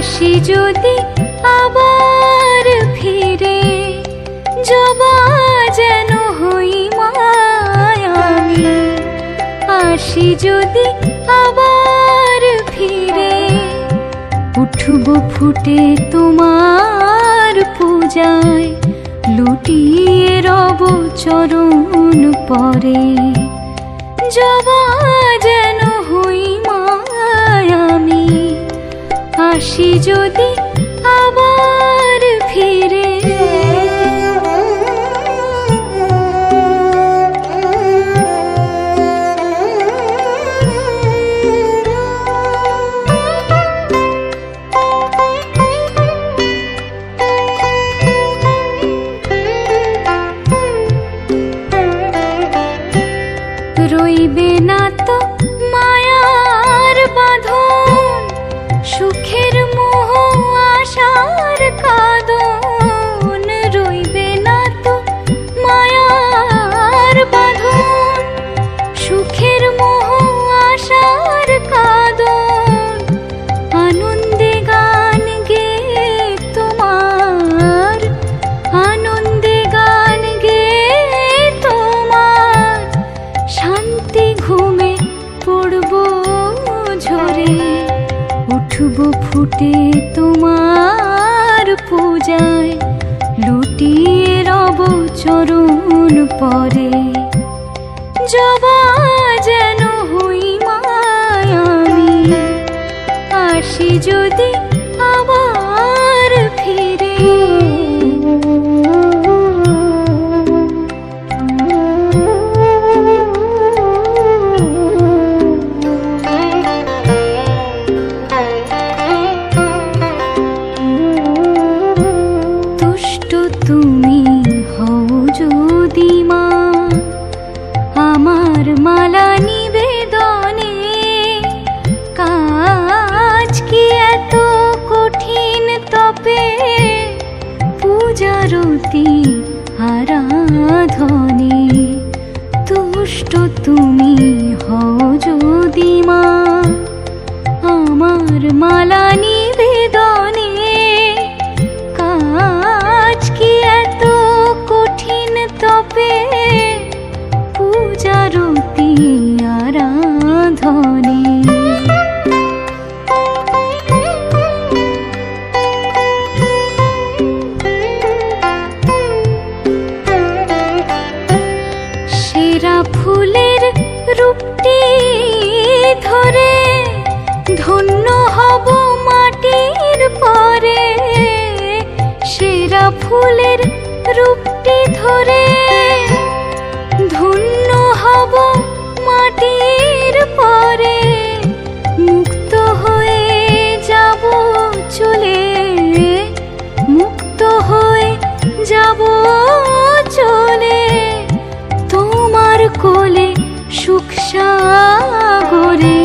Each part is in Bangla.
যদি আবার ফিরে, জবা যেন হই মায়ামি। আসি যদি আবার ফিরে, উঠব ফুটে তোমার পূজায়, লুটিয়ে রব চরণ পরে। জবা যদি আবার ফিরে। রইবে না তো মায়ার উঠব ফুটে তোমার পূজায়, লুটিয়ে রব চরণ পরে। জবা যেন হই আমি আসি যদি আবার ফিরে। তুমি হও যদি মা, আমার মালা নিবেদনে। কাজ কি এত কঠিন তপে? পূজারতি আরাধনে। তুষ্ট তুমি হও যদি মা, আমার মালা ফুলের রূপটি ধরে, ধন্য হব মাটির পরে। মুক্ত হয়ে যাব চলে, মুক্ত হয়ে যাব চলে। তোমার কোলে সুখ সাগরে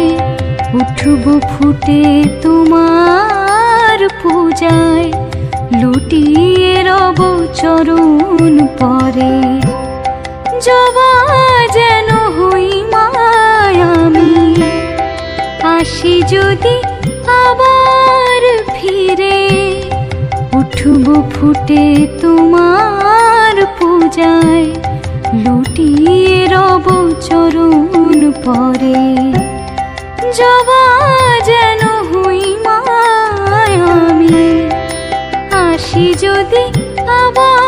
উঠব ফুটে তোমার পূজায়, লুটিয়ে চরণ পরে। জবা যেন হই মায়ামি। আসি যদি আবার ফিরে, উঠব ফুটে তোমার পূজায়। লুটিয়ে রব চরণ পরে। জবা যেন হই মায়ামি। আসি যদি আবার